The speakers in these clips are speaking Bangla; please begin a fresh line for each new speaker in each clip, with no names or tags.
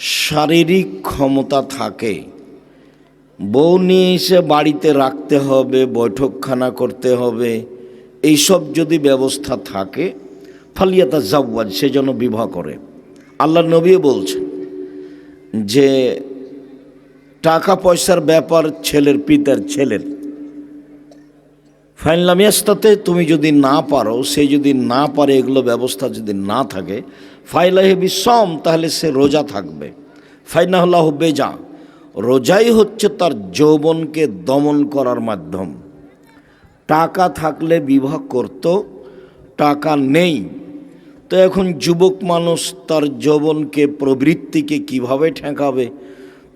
শারীরিক ক্ষমতা থাকে। বউ নিয়ে এসে বাড়িতে রাখতে হবে, বৈঠকখানা করতে হবে, এইসব যদি ব্যবস্থা থাকে, ফালিয়াতা জাওয়াজ, সে যেন বিবাহ করে। আল্লাহ নবী বলছেন যে, টাকা পয়সার ব্যাপার ছেলের, পিতার ছেলের। ফাইনলামিয়াস্তাতে তুমি যদি না পারো, সে যদি না পারে, এগুলো ব্যবস্থা যদি না থাকে ফাইলাহে বিসম, তাহলে সে রোজা থাকবে। ফাইনাহুল্লাহ বেজা, রোজাই হচ্ছে তার যৌবনকে দমন করার মাধ্যম। টাকা থাকলে বিবাহ করত, টাকা নেই। তো এখন যুবক মানুষ তার যৌবনকে, প্রবৃত্তিকে কীভাবে ঠেকাবে?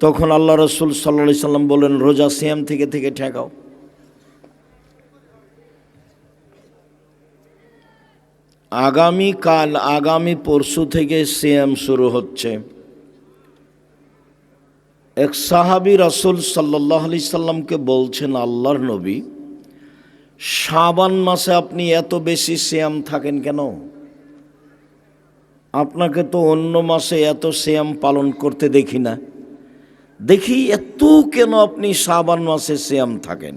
তখন আল্লাহ রসুল সাল্লা সাল্লাম বলেন, রোজা সিয়াম থেকে থেকে ঠেকাও। আগামী কাল আগামী পরশু থেকে সিএম শুরু হচ্ছে। এক সাহাবি রাসুল সাল্লাহ আলি সাল্লামকে বলছেন, আল্লাহর নবী সাবান মাসে আপনি এত বেশি শ্যাম থাকেন কেন? আপনাকে তো অন্য মাসে এত শ্যাম পালন করতে দেখি না। দেখি এত কেন আপনি সাবান মাসে শ্যাম থাকেন?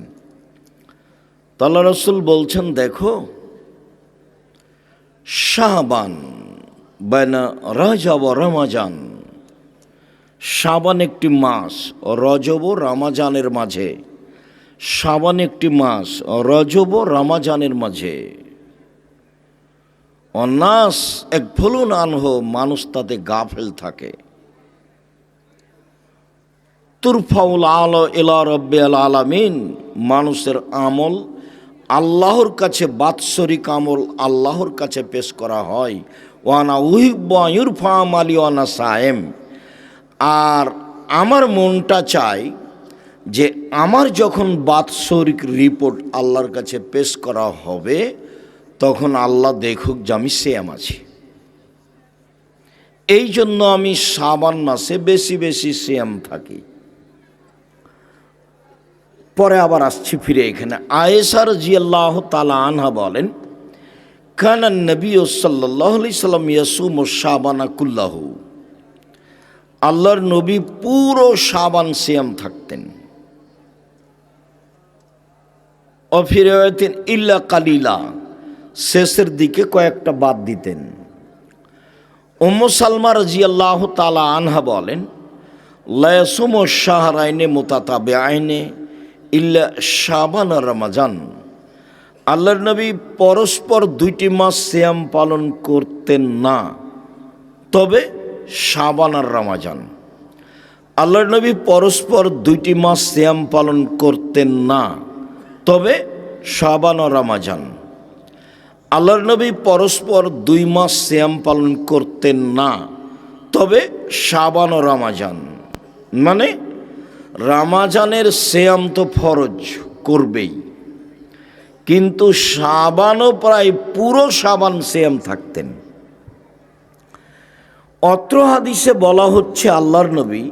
তাল্লা রসুল বলছেন, দেখো শাহবান বেনা রাজাব রমাজান। শাবান একটি মাস, রজব রামাজানের মাঝে। শাবান একটি মাস, রজব রামাজানের মাঝে। অনাস এক ভুলুন আনহ, মানুষ তাতে গাফেল থাকে। তুরফাউল আল এলা রব্বে আল আলামিন, মানুষের আমল আল্লাহর কাছে বাৎসরিক আমল আল্লাহর কাছে পেশ করা হয়। ওয়ানা উহিব্বায়ুর ফাম আলী ওয়ানা সায়েম। আর আমার মনটা চাই যে আমার যখন বাৎসরিক রিপোর্ট আল্লাহর কাছে পেশ করা হবে, তখন আল্লাহ দেখুক যে আমি শ্যাম আছি। এই জন্য আমি সাবান মাসে বেশি বেশি শ্যাম থাকি। পরে আবার আসছি ফিরে এখানে। আয়েসার জিয়াল্লাহ তালা আনহা বলেন কানান নবী ও সাল্লাহ সাল্লাম ইয়াসুম ও শাবানা কুল্লাহু। আল্লাহর নবী পুরো সাবান সিয়াম থাকতেন। অফিরায়তেন ইল্লা কালিলা, শেষের দিকে কয়েকটা বাদ দিতেন। উম্ম সালমা রাজিয়াল্লাহ তালা আনহা বলেন লয়াসুম ও শাহরাইনে মোতাতাবে আইনে ইল্লা শাবান আর রমাজান। আল্লাহর নবী পরস্পর দুইটি মাস শ্যাম পালন করতেন না। তবে শাবান আর রমাজান। আল্লাহর নবী পরস্পর দুইটি মাস শ্যাম পালন করতেন না। তবে শাবান ও রমাজান। আল্লাহর নবী পরস্পর দুই মাস শ্যাম পালন করতেন না। তবে শাবান ও রমাজান। মানে রামাজানের শ্যাম তো ফরজ, করবেই। কিন্তু সাবানও প্রায় পুরো সাবান শ্যাম থাকতেন। অত্র হাদিসে বলা হচ্ছে, আল্লাহর নবী,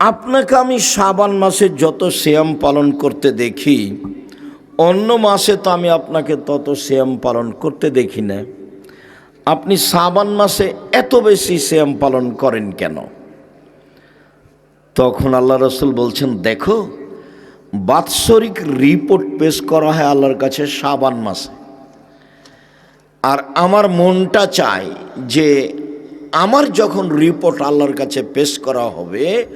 আপনাকে আমি সাবান মাসে যত শ্যাম পালন করতে দেখি, অন্য মাসে তো আমি আপনাকে তত শ্যাম পালন করতে দেখি না। আপনি সাবান মাসে এত বেশি শ্যাম পালন করেন কেন? তখন আল্লাহ রসুল বলছেন, দেখো, বাৎসরিক রিপোর্ট পেশ করা হয় আল্লাহর কাছে সাবান মাসে। আর আমার মনটা চায় যে আমার যখন রিপোর্ট আল্লাহর কাছে পেশ করা হবে,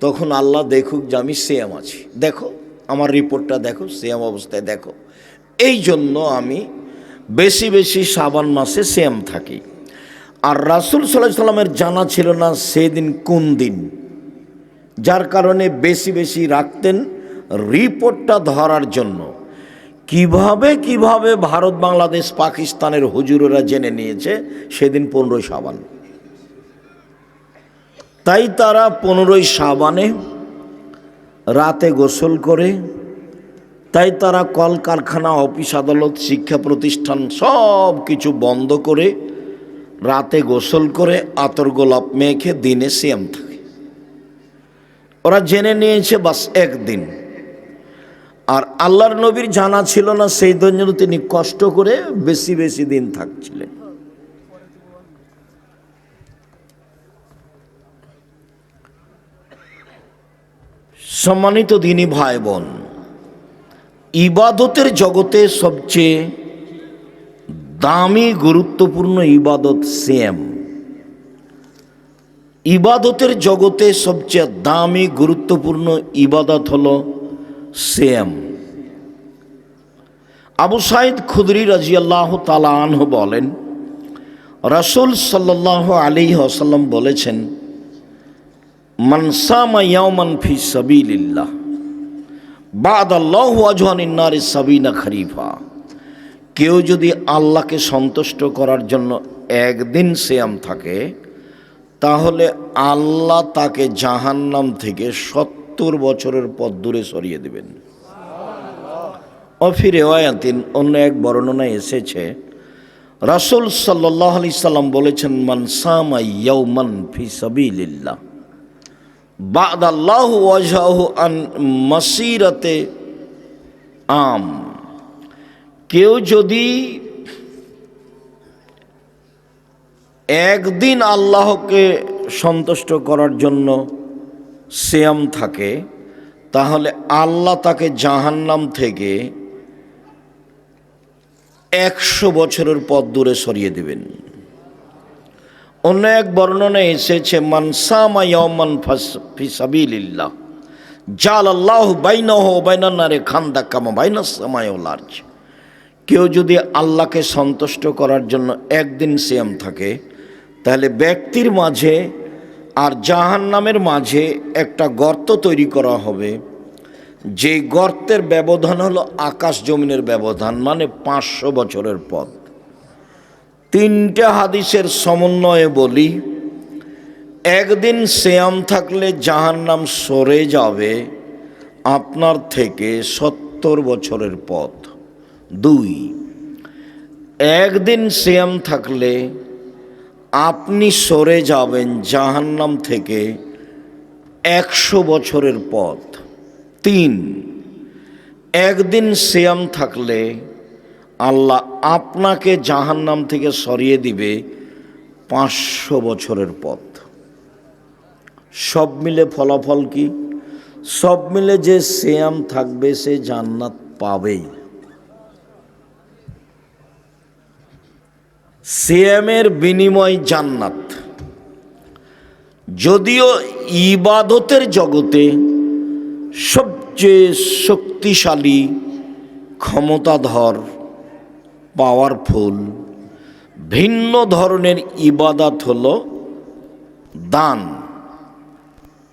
তখন আল্লাহ দেখুক যে আমি সেম আছি। দেখো, আমার রিপোর্টটা দেখো সেম অবস্থায় দেখো। এই জন্য আমি বেশি বেশি সাবান মাসে সেম থাকি। আর রাসুল সাল্লাহ সাল্লামের জানা ছিল না সেদিন কোন দিন। যার কারণে বেশি বেশি রাখতেন রিপোর্টটা ধরার জন্য। কীভাবে কীভাবে ভারত, বাংলাদেশ, পাকিস্তানের হুজুরেরা জেনে নিয়েছে সেদিন পনেরোই সাবান তাই তারা পনেরোই সাবানে রাতে গোসল করে, তাই তারা কলকারখানা, অফিস, আদালত, শিক্ষা প্রতিষ্ঠান সব কিছু বন্ধ করে রাতে গোসল করে আতর গোলাপ মেখে দিনে সিয়াম থাকে। ওরা জেনে নিয়েছে, বাস একদিন। আর আল্লাহর নবীর জানা ছিল না, সেই জন্য তিনি কষ্ট করে বেশি বেশি দিন থাকছিলেন। সম্মানিত দিনী ভাই বোন, ইবাদতের জগতে সবচেয়ে দামি, গুরুত্বপূর্ণ ইবাদত সেম। ইবাদতের জগতে সবচেয়ে দামি, গুরুত্বপূর্ণ ইবাদত হল সেম আবু সাইদ খুদরি রাজিয়াল্লাহ তালা আনহ বলেন, রাসুল সাল্লাহ আলী আসাল্লাম বলেছেন মনসামা ইয়ামান ফি সাবিলিল্লাহ বাদ আল্লাহ আজহানিন্নারে সাবিনা খরিফা। কেউ যদি আল্লাহকে সন্তুষ্ট করার জন্য একদিন সিয়াম থাকে তাহলে আল্লাহ তাকে জাহান্নাম থেকে সত্তর বছরের পথ দূরে সরিয়ে দেবেন। অফির রেওয়ায়াতিন অন্য এক বর্ণনায় এসেছে, রাসুল সাল্লাহ আলি সাল্লাম বলেছেন মানসামা ইয়ৌমান ফি সাবিলিল্লাহ বাদ আল্লাহ আন মাসিরাতে আম। কেউ যদি একদিন আল্লাহকে সন্তুষ্ট করার জন্য শ্যাম থাকে, তাহলে আল্লাহ তাকে জাহান্নাম থেকে একশো বছরের পথ দূরে সরিয়ে দেবেন। অন্য এক বর্ণনায় এসেছে মানসামা ইয়মান ফিসাবিল্লাহ জাল আল্লাহ বাইনহ বাইনান্নারে খান্দা কামা বাইনা সামায় লার্জ কেউ যদি আল্লাহকে সন্তুষ্ট করার জন্য একদিন সিয়াম থাকে তাহলে ব্যক্তির মাঝে আর জাহান নামের মাঝে একটা গর্ত তৈরি করা হবে। যে গর্তের ব্যবধান হলো আকাশ জমিনের ব্যবধান মানে পাঁচশো বছরের পথ। তিনটে হাদিসের সমন্বয়ে বলি, একদিন শ্যাম থাকলে জাহান্নাম সরে যাবে আপনার থেকে সত্তর বছরের পথ। দুই, একদিন শ্যাম থাকলে আপনি সরে যাবেন জাহান্নাম থেকে একশো বছরের পথ। তিন, একদিন শ্যাম থাকলে আল্লাহ আপনাকে জাহান্নাম থেকে সরিয়ে দিবে পাঁচশো বছরের পথ। সব মিলে ফলাফল কি? সব মিলে যে শ্যাম থাকবে সে জান্নাত পাবেই। সিয়ামের বিনিময় জান্নাত। যদিও ইবাদতের জগতে সবচেয়ে শক্তিশালী ক্ষমতাধর পাওয়ারফুল ভিন্ন ধরনের ইবাদত হল দান।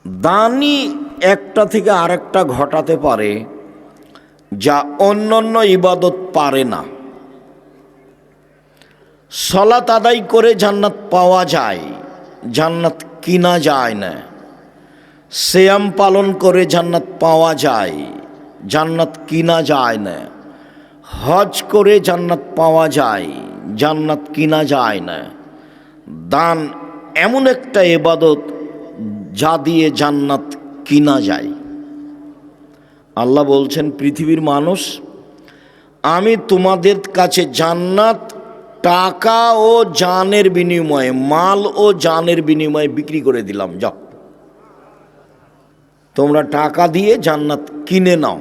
দানই একটা থেকে আরেকটা ঘটাতে পারে যা অন্যান্য ইবাদত পারে না। সলাত আদায় করে জান্নাত পাওয়া যায়। জান্নাত কিনা যায় না। শ্যাম পালন করে জান্নাত পাওয়া যায়। জান্নাত কিনা যায় না। হজ করে জান্নাত পাওয়া যায়। জান্নাত কিনা যায় না। দান এমন একটা এবাদত যা দিয়ে জান্নাত কিনা যায়। আল্লাহ বলছেন, পৃথিবীর মানুষ, আমি তোমাদের কাছে জান্নাত টাকা ও জানের বিনিময়ে, মাল ও জানের বিনিময়ে বিক্রি করে দিলাম, যাও। তোমরা টাকা দিয়ে জান্নাত কিনে নাও।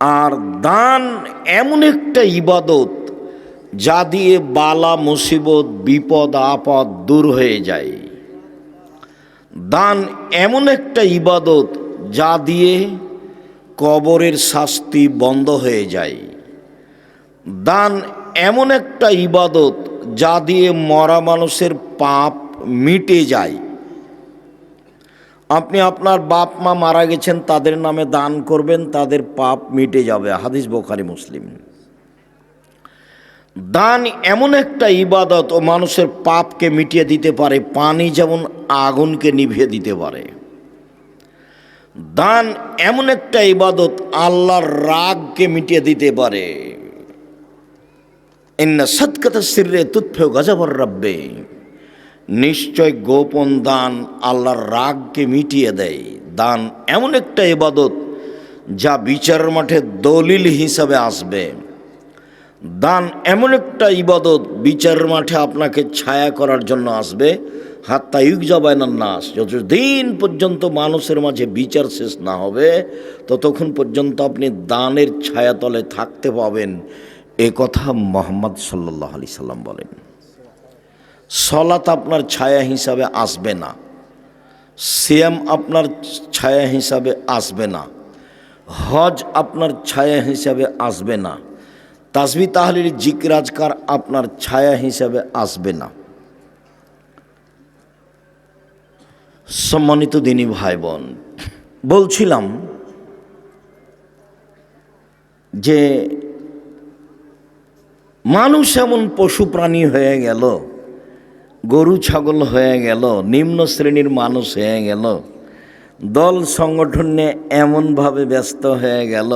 আর দান এমন একটা ইবাদত যা দিয়ে বালা, মুসিবত, বিপদ, আপদ দূর হয়ে যায়। দান এমন একটা ইবাদত যা দিয়ে কবরের শাস্তি বন্ধ হয়ে যায়। দান এমন একটা ইবাদত যা দিয়ে মরা মানুষের পাপ মিটে যায়। আপনি আপনার বাপ মা মারা গেছেন, তাদের নামে দান করবেন, তাদের পাপ মিটে যাবে। হাদিস বোখারি, মুসলিম। দান এমন একটা ইবাদত ও মানুষের পাপকে মিটিয়ে দিতে পারে, পানি যেমন আগুনকে নিভিয়ে দিতে পারে। দান এমন একটা ইবাদত আল্লাহর রাগকে মিটিয়ে দিতে পারে। ইন্না রাব্বে। নিশ্চয় গোপন দান আল্লাহর রাগকে মিটিয়ে দেয়। দান এমন একটা ইবাদত যা বিচার মাঠে দলিল হিসাবে আসবে। দান এমন একটা ইবাদত বিচার মাঠে আপনাকে ছায়া করার জন্য আসবে। হাত্তা ইউক যাবায়নার নাস। যতদিন পর্যন্ত মানুষের মাঝে বিচার শেষ না হবে, ততক্ষণ পর্যন্ত আপনি দানের ছায়াতলে থাকতে পাবেন। এ কথা মোহাম্মদ সাল্লাহ আলি সাল্লাম বলেন। সলাত আপনার ছায়া হিসাবে আসবে না। সিয়াম আপনার ছায়া হিসাবে আসবে না। হজ আপনার ছায়া হিসাবে আসবে না। তাসবি তাহলির জিকরাজকার আপনার ছায়া হিসাবে আসবে না। সম্মানিত দিনী ভাই বোন বলছিলাম যে মানুষ এমন পশু প্রাণী হয়ে গেল, গরু, ছাগল হয়ে গেল, নিম্ন শ্রেণির মানুষ হয়ে গেল, দল সংগঠন এমনভাবে ব্যস্ত হয়ে গেল।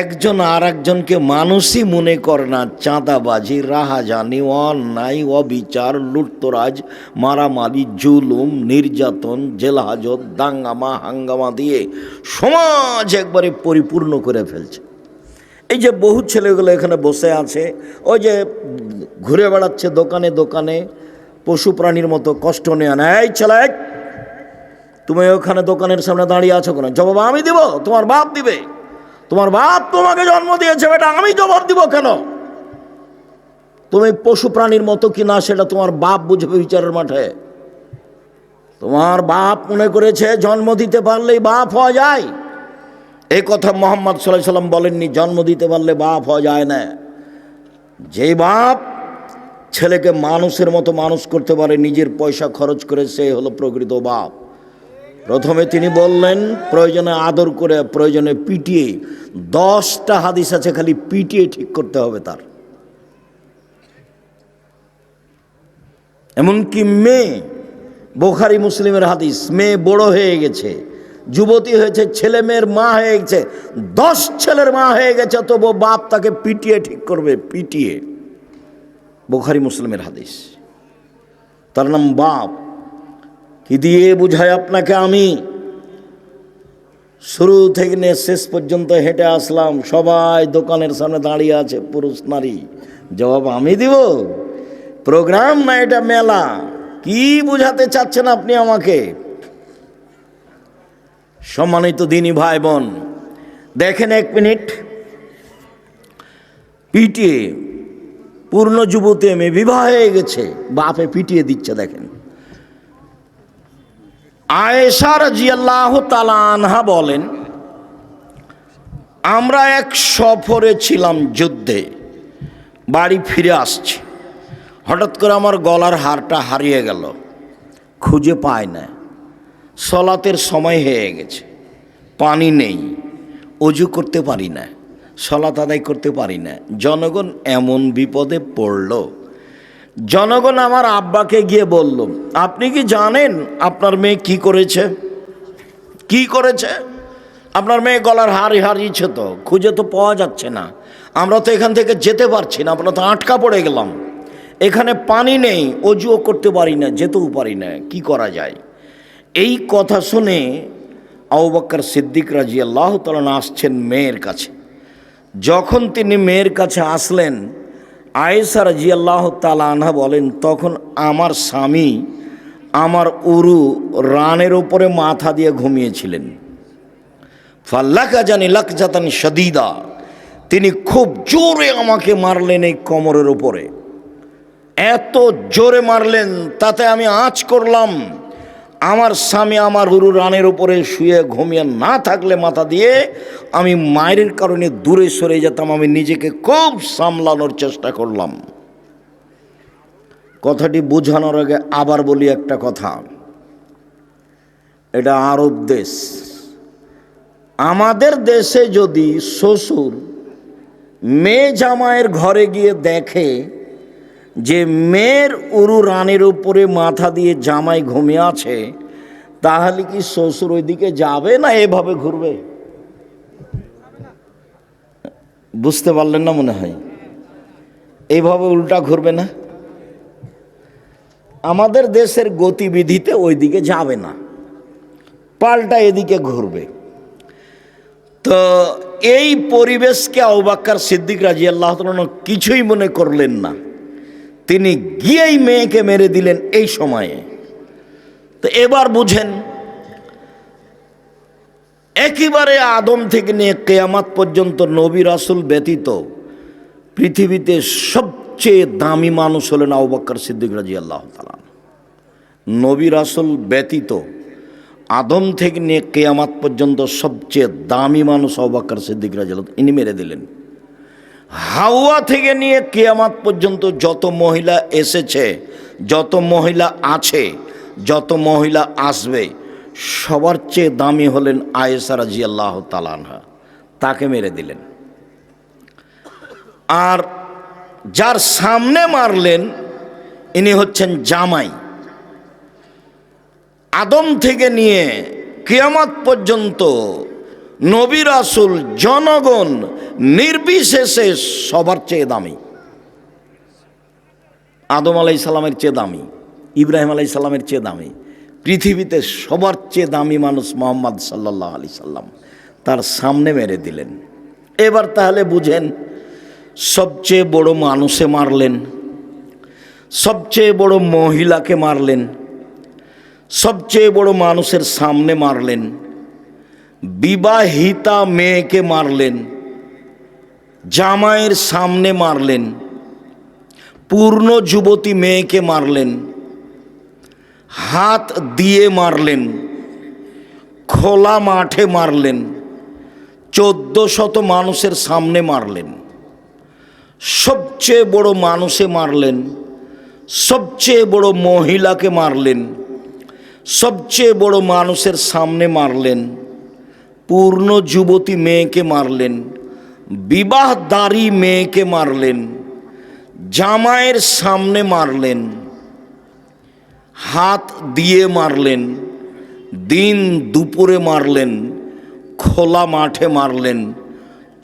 একজন আর একজনকে মানুষই মনে করে না, চাঁদাবাজি, রাহাজানি, অন্যায়, অবিচার, লুটতরাজ, মারামারি, জুলুম, নির্যাতন জেলহাজত দাঙ্গামা, হাঙ্গামা দিয়ে সমাজ একবারে পরিপূর্ণ করে ফেলছে। এই যে বহু ছেলেগুলো এখানে বসে আছে, ওই যে ঘুরে বেড়াচ্ছে দোকানে দোকানে, পশু প্রাণীর মতো কষ্ট নেয় না। এই ছেলে, তুমি ওখানে দোকানের সামনে দাঁড়িয়ে আছো কেন? জবাব আমি দিব, তোমার বাপ দিবে। তোমার বাপ তোমাকে জন্ম দিয়েছে বেটা আমি জবাব দিব কেন? তুমি পশু প্রাণীর মতো কি না সেটা তোমার বাপ বুঝবে বিচারের মাঠে। তোমার বাপ মনে করেছে জন্ম দিতে পারলেই বাপ হওয়া যায়। এই কথা মোহাম্মদ সাল্লাহ সাল্লাম বলেননি, জন্ম দিতে পারলে বাপ হওয়া যায় না। যে বাপ ছেলেকে মানুষের মতো মানুষ করতে পারে, নিজের পয়সা খরচ করে সে হলো প্রকৃত বাপ। প্রথমে তিনি বললেন, প্রয়োজনে আদর করে, প্রয়োজনে পিটিয়ে, দশটা হাদিস আছে, খালি পিটিয়ে ঠিক করতে হবে তার। এমনকি মেয়ে, বোখারি মুসলিমের হাদিস, মেয়ে বড় হয়ে গেছে। যুবতী হয়েছে, ছেলে মেয়ের মা হয়ে গেছে, দশ ছেলের মা হয়ে গেছে তবু বাপ তাকে পিটিয়ে ঠিক করবে, পিটিয়ে। বোখারি মুসলিমের হাদিস। তার নাম বাপ। কি দিয়ে বুঝায় আপনাকে আমি? শুরু থেকে নিয়ে শেষ পর্যন্ত হেঁটে আসলাম, সবাই দোকানের সামনে দাঁড়িয়ে আছে, পুরুষ নারী। জবাব আমি দিব? প্রোগ্রাম না, এটা মেলা। কি বুঝাতে চাচ্ছেন আপনি আমাকে? সম্মানিত দিনী ভাই বোন দেখেন এক মিনিট। পিটিয়ে, পূর্ণ যুবতী মেয়ে বিবাহ হয়ে গেছে, বাপে পিটিয়ে দিচ্ছে, দেখেন। আয়েশার জিয়াল্লাহ তালানহা বলেন, আমরা এক সফরে ছিলাম যুদ্ধে, বাড়ি ফিরে আসছি। হঠাৎ করে আমার গলার হারটা হারিয়ে গেল, খুঁজে পায় না সলাতের সময় হয়ে গেছে। পানি নেই, অজু করতে পারি না সলাত আদায় করতে পারি না। জনগণ এমন বিপদে পড়ল। জনগণ আমার আব্বাকে গিয়ে বলল, আপনি কি জানেন আপনার মেয়ে কি করেছে? কি করেছে? আপনার মেয়ে গলার হারি হারিয়েছে তো, খুঁজে তো পাওয়া যাচ্ছে না। আমরা তো এখান থেকে যেতে পারছি না, আমরা তো আটকা পড়ে গেলাম। এখানে পানি নেই, অজুও করতে পারি না, যেতেও পারি না, কি করা যায়? এই কথা শুনে আউবাক্কর সিদ্দিক রাজি আল্লাহ তালন আসছেন মেয়ের কাছে। যখন তিনি মেয়ের কাছে আসলেন আয়েসা রাজি আল্লাহ তালানহা বলেন, তখন আমার স্বামী আমার উরু রানের ওপরে মাথা দিয়ে ঘুমিয়েছিলেন। ফাল্লাকা জানি লাকজাতানি সদিদা তিনি খুব জোরে আমাকে মারলেন এই কোমরের ওপরে এত জোরে মারলেন, তাতে আমি আঁচ করলাম। আমার স্বামী আমার হুরু রানের উপরে শুয়ে ঘুমিয়ে না থাকলে মাথা দিয়ে আমি মায়ের কারণে দূরে সরে যেতাম, আমি নিজেকে খুব সামলানোর চেষ্টা করলাম। কথাটি বোঝানোর আগে আবার বলি একটা কথা। এটা আরব দেশ। আমাদের দেশে যদি শ্বশুর মেয়ে জামাইয়ের ঘরে গিয়ে দেখে যে মেয়ের উরু রানের উপরে মাথা দিয়ে জামাই ঘুমিয়ে আছে, তাহলে কি শ্বশুর ওইদিকে যাবে না এভাবে ঘুরবে? বুঝতে পারলেন না মনে হয়? এইভাবে উল্টা ঘুরবে না? আমাদের দেশের গতিবিধিতে ওইদিকে যাবে না, পাল্টা এদিকে ঘুরবে। তো এই পরিবেশকে অবাক্কার সিদ্দিক রাজি আল্লাহ কিছুই মনে করলেন না। তিনি গিয়েই মেয়েকে মেরে দিলেন এই সময়ে। তো এবার বুঝেন, একেবারে আদম থেকে নিয়ে কেয়ামাত পর্যন্ত নবী রাসুল ব্যতীত পৃথিবীতে সবচেয়ে দামি মানুষ হলেন আউবাক্কর সিদ্দিক রাজি আল্লাহ নবী রাসুল ব্যতীত আদম থেকে নিয়ে কেয়ামাত পর্যন্ত সবচেয়ে দামি মানুষ আউবাক্কর সিদ্দিক রাজি আল্লাহ ইনি মেরে দিলেন। হাওয়া থেকে নিয়ে কেয়ামাত পর্যন্ত যত মহিলা এসেছে, যত মহিলা আছে, যত মহিলা আসবে, সবার চেয়ে দামি হলেন আয়েসা রাজি আল্লাহ তালানহা তাকে মেরে দিলেন। আর যার সামনে মারলেন, ইনি হচ্ছেন জামাই। আদম থেকে নিয়ে কিয়ামত পর্যন্ত নবী রাসুল, জনগণ নির্বিশেষে সবার চেয়ে দামি। আদম আলাই সালামের চেয়ে দামি, ইব্রাহিম আলাই সাল্লামের চেয়ে দামি, পৃথিবীতে সবার চেয়ে দামি মানুষ মোহাম্মদ সাল্লাহ আলি সাল্লাম। তার সামনে মেরে দিলেন। এবার তাহলে বুঝেন, সবচেয়ে বড় মানুষে মারলেন, সবচেয়ে বড় মহিলাকে মারলেন, সবচেয়ে বড় মানুষের সামনে মারলেন বিবাহিতা মেয়েকে মারলেন, জামাইয়ের সামনে মারলেন, পূর্ণ যুবতী মেয়েকে মারলেন, হাত দিয়ে মারলেন, খোলা মাঠে মারলেন চোদ্দ শত মানুষের সামনে মারলেন। সবচেয়ে বড় মানুষে মারলেন, সবচেয়ে বড় মহিলাকে মারলেন, সবচেয়ে বড় মানুষের সামনে মারলেন। পূর্ণ যুবতী মেয়েকে মারলেন, বিবাহদারী মেয়েকে মারলেন, জামাইয়ের সামনে মারলেন, হাত দিয়ে মারলেন, দিন দুপুরে মারলেন, খোলা মাঠে মারলেন,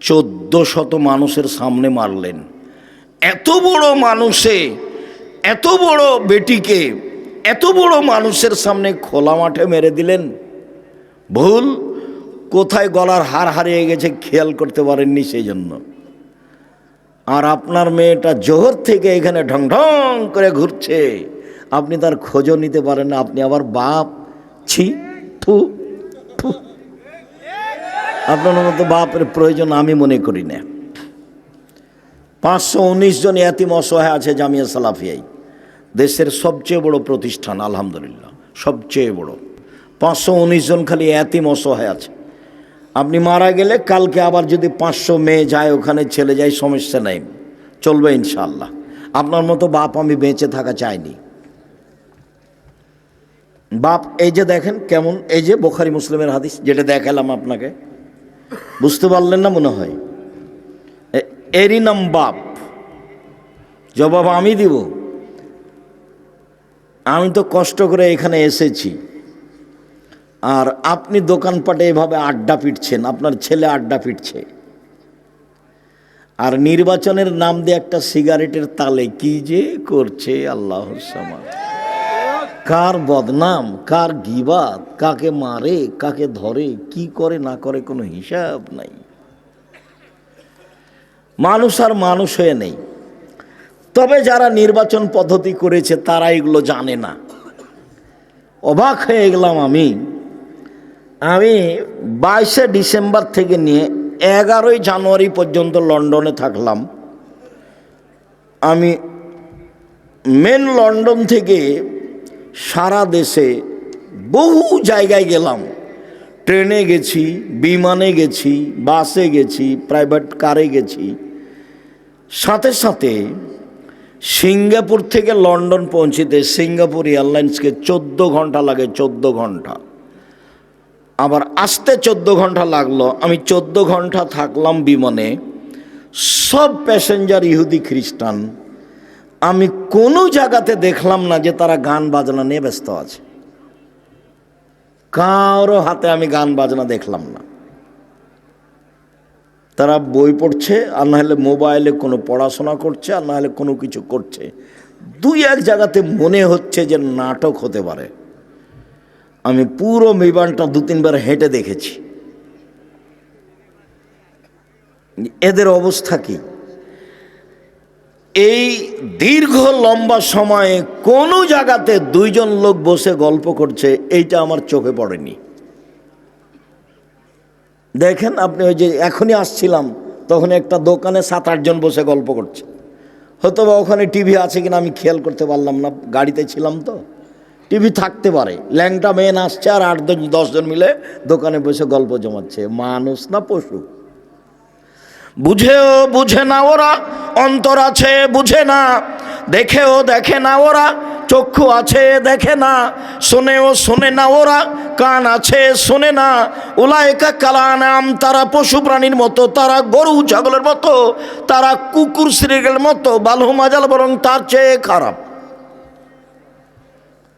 চোদ্দ শত মানুষের সামনে মারলেন। এত বড় মানুষে, এত বড় বেটিকে, এত বড় মানুষের সামনে খোলা মাঠে মেরে দিলেন? ভুল? কোথায় গলার হার হারিয়ে গেছে খেয়াল করতে পারেননি সেই জন্য আর আপনার মেয়েটা জোহর থেকে এখানে ঢং ঢং করে ঘুরছে। আপনি তার খোঁজও নিতে পারেন না, আপনি আবার বাপ, ছি থু থু আপনার মতো বাপের প্রয়োজন আমি মনে করি না। পাঁচশো উনিশ জন এতিম অসহায় আছে জামিয়া সালাফিয়াই। দেশের সবচেয়ে বড় প্রতিষ্ঠান, আলহামদুলিল্লাহ, সবচেয়ে বড়। পাঁচশো উনিশ জন খালি এতিম অসহায় আছে। আপনি মারা গেলে কালকে আবার যদি পাঁচশো মেয়ে যায়, ওখানে ছেলে যায়, সমস্যা নেই। চলবে ইনশাল্লাহ আপনার মতো বাপ আমি বেঁচে থাকা চাইনি। বাপ, এই যে দেখেন কেমন, এই যে বোখারি মুসলিমের হাদিস, যেটা দেখালাম আপনাকে। বুঝতে পারলেন না মনে হয়? এরই নাম বাপ। জবাব আমি দিব। আমি তো কষ্ট করে এখানে এসেছি। আর আপনি দোকানপাটে এভাবে আড্ডা পিটছেন, আপনার ছেলে আড্ডা পিটছে। আর নির্বাচনের নাম দিয়ে একটা সিগারেটের তালে, কি যে করছে আল্লাহ কার বদনাম, কার গিবাদ, কাকে মারে, কাকে ধরে, কি করে, না করে, কোনো হিসাব নাই। মানুষ আর মানুষ হয়ে নেই। তবে যারা নির্বাচন পদ্ধতি করেছে, তারা এগুলো জানে না। অবাক হয়ে গেলাম আমি। আমি বাইশে ডিসেম্বর থেকে নিয়ে এগারোই জানুয়ারি পর্যন্ত লন্ডনে থাকলাম। আমি মেন লন্ডন থেকে সারা দেশে বহু জায়গায় গেলাম। ট্রেনে গেছি, বিমানে গেছি, বাসে গেছি, প্রাইভেট কারে গেছি। সাথে সাথে সিঙ্গাপুর থেকে লন্ডন পৌঁছিতে সিঙ্গাপুর এয়ারলাইন্সকে চোদ্দ ঘণ্টা লাগে, চোদ্দ ঘণ্টা। আবার আসতে চোদ্দ ঘণ্টা লাগল, আমি চোদ্দ ঘণ্টা থাকলাম বিমানে। সব প্যাসেঞ্জার ইহুদি খ্রিস্টান। আমি কোনো জায়গাতে দেখলাম না যে তারা গান বাজনা নিয়ে ব্যস্ত আছে। কারও হাতে আমি গান বাজনা দেখলাম না। তারা বই পড়ছে, আর না হলে মোবাইলে কোনো পড়াশোনা করছে, আর না হলে কোনো কিছু করছে। দুই এক জায়গাতে মনে হচ্ছে যে নাটক হতে পারে। আমি পুরো বিমানটা দু তিনবার হেঁটে দেখেছি। এদের অবস্থা কি? এই দীর্ঘ লম্বা সময়ে কোনো জায়গাতে দুইজন লোক বসে গল্প করছে, এইটা আমার চোখে পড়েনি। দেখেন আপনি ওই যে এখনই আসছিলাম, তখন একটা দোকানে সাত আটজন বসে গল্প করছে। হয়তো বা ওখানে টিভি আছে কিনা আমি খেয়াল করতে পারলাম না, গাড়িতে ছিলাম তো। টিভি থাকতে পারে। ল্যাংটা মেন আসছে আর আট দশ দশজন মিলে দোকানে বসে গল্প জমাচ্ছে। মানুষ না পশু? বুঝেও বুঝে না ওরা, অন্তর আছে বুঝে না। দেখেও দেখে না ওরা, চক্ষু আছে দেখে না। শোনেও শোনে না ওরা, কান আছে শোনে না। ওলায়কা কালানাম তারা পশু প্রাণীর মতো, তারা গরু, ছাগলের মতো, তারা কুকুর শ্রীগের মতো বালু মাজাল, বরং তার চেয়ে খারাপ।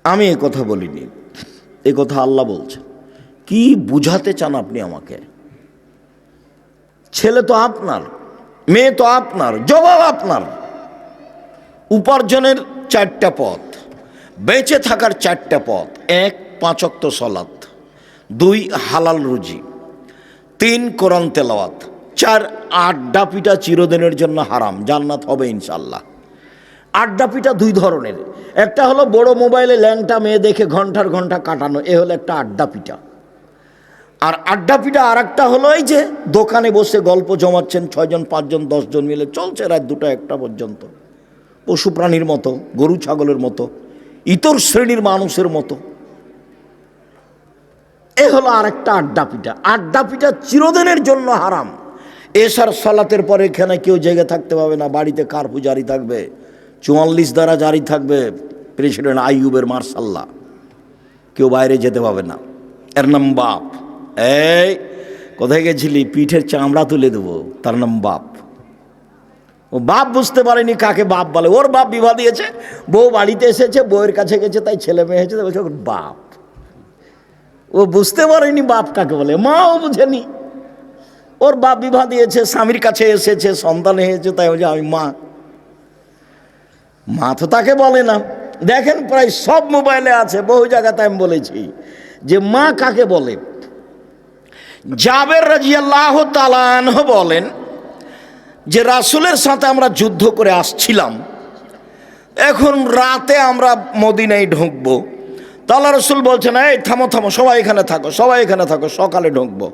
আমি এ কথা বলিনি। এ কথা আল্লাহ বলছে। কি বুঝাতে চান আপনি আমাকে? ছেলে তো আপনার, মেয়ে তো আপনার, জবাব আপনার। উপার্জনের চারটা পথ, বেঁচে থাকার চারটা পথ। এক পাঁচক্ত সলাত। দুই, হালাল রুজি। তিন, কোরআন তেলাওয়াত। চার, আড্ডা পিটা চিরদিনের জন্য হারাম, জান্নাত হবে ইনশাল্লাহ আড্ডা পিটা দুই ধরনের। একটা হলো বড় মোবাইলে ল্যাংটা মেয়ে দেখে ঘণ্টার ঘণ্টা কাটানো, এ হলো একটা আড্ডা পিটা আর আড্ডা পিটা আর একটা হলো এই যে দোকানে বসে গল্প জমাচ্ছেন ছয়জন, পাঁচজন, দশজন মিলে, চলছে রাত দুটো একটা পর্যন্ত। পশু প্রাণীর মতো, গরু ছাগলের মতো, ইতর শ্রেণির মানুষের মতো। এ হলো আর একটা আড্ডা পিঠা। আড্ডা পিঠা চিরদিনের জন্য হারাম। এসার সালাতের পরে এখানে কেউ জেগে থাকতে পারবে না, বাড়িতে কার জারি থাকবে? চুয়াল্লিশ দ্বারা জারি থাকবে প্রেসিডেন্ট আইয়ুবের মার্শাল্লাহ। কেউ বাইরে যেতে পাবে না। এর নাম বাপ। এই, কোথায় গেছিলি? পিঠের চামড়া তুলে দেবো। তার নাম বাপ। ও বাপ বুঝতে পারেনি কাকে বাপ বলে। ওর বাপ বিবাহ দিয়েছে, বউ বাড়িতে এসেছে, বউয়ের কাছে গেছে, তাই ছেলে মেয়ে হয়েছে বলছে ওর বাপ। ও বুঝতে পারেনি বাপ কাকে বলে, মাও বুঝেনি। ওর বাপ বিবাহ দিয়েছে, স্বামীর কাছে এসেছে, সন্তান হয়েছে, তাই বলছে আমি মা। মা তো তাকে বলে না। দেখেন প্রায় সব মোবাইলে আছে, বহু জায়গাতে আমি বলেছি যে মা কাকে বলে? জাবের রাজিয়াল্লাহ তালানহ বলেন যে, রাসুলের সাথে আমরা যুদ্ধ করে আসছিলাম। এখন রাতে আমরা মদিনায় ঢুকবো। তাল্লা রসুল বলছেন, এই থামো থামো, সবাই এখানে থাকো, সবাই এখানে থাকো, সকালে ঢুকবো।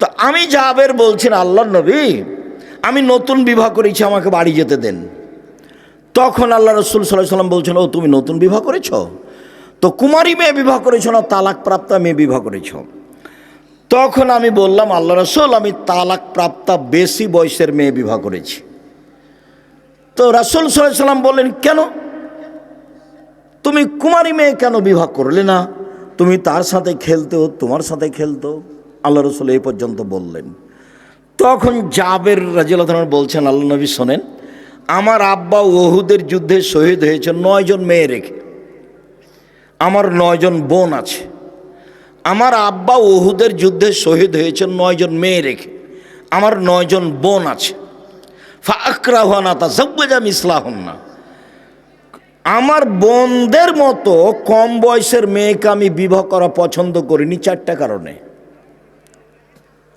তো আমি জাবের বলছেন আল্লাহ নবী, আমি নতুন বিবাহ করেছি, আমাকে বাড়ি যেতে দেন। তখন আল্লাহ রসুল সাল্লাহ সাল্লাম বলছেন, ও, তুমি নতুন বিবাহ করেছ? তো কুমারী মেয়ে বিবাহ করেছ না তালাক প্রাপ্তা মেয়ে বিবাহ করেছ? তখন আমি বললাম, আল্লাহ রসুল, আমি তালাক প্রাপ্তা বেশি বয়সের মেয়ে বিবাহ করেছি। তো রাসুল সাল্লাহ সাল্লাম বললেন, কেন? তুমি কুমারী মেয়ে কেন বিবাহ করলে না? তুমি তার সাথে খেলতেও তোমার সাথে খেলতো? আল্লাহ রসুল এই পর্যন্ত বললেন। তখন জাবের রাজিউল্লাহ বলছেন, আল্লাহ নবী শোনেন আমার আব্বা ওহুদের যুদ্ধে শহীদ হয়েছে নয়জন মেয়ে রেখে। আমার নয়জন বোন আছে। আমার আব্বা ওহুদের যুদ্ধে শহীদ হয়েছে নয়জন মেয়ে রেখে। আমার নয়জন বোন আছে। ফাকরা হওয়া তা জব্বাজাম ইসলাহন না আমার বোনদের মতো কম বয়সের মেয়েকে আমি বিবাহ করা পছন্দ করিনি, চারটা কারণে।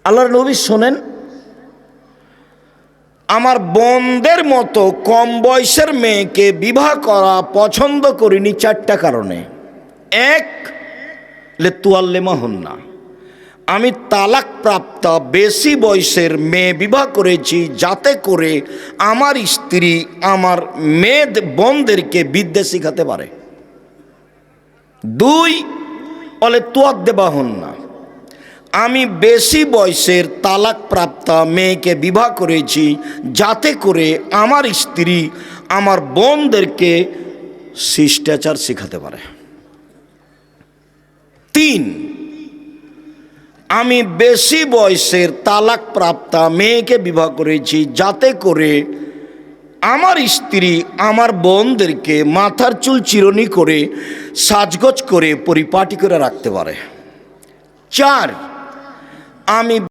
আল্লাহর নবী শোনেন আমার বোনদের মতো কম বয়সের মেয়েকে বিবাহ করা পছন্দ করিনি চারটা কারণে। এক লে তুয়াল্লেমা হন না। আমি তালাক প্রাপ্ত বেশি বয়সের মেয়ে বিবাহ করেছি যাতে করে আমার স্ত্রী আমার মেয়ে বোনদেরকে বিদ্যে শিখাতে পারে। দুই অলে তোয়াক দেবা হন না। আমি বেশি বয়সের তালাক প্রাপ্তা মেয়েকে বিবাহ করেছি যাতে করে আমার স্ত্রী আমার বোনদেরকে শিষ্টাচার শেখাতে পারে। তিন, আমি বেশি বয়সের তালাক প্রাপ্তা মেয়েকে বিবাহ করেছি যাতে করে আমার স্ত্রী আমার বোনদেরকে মাথার চুল চিরনি করে সাজগোজ করে পরিপাটি করে রাখতে পারে। চার আমি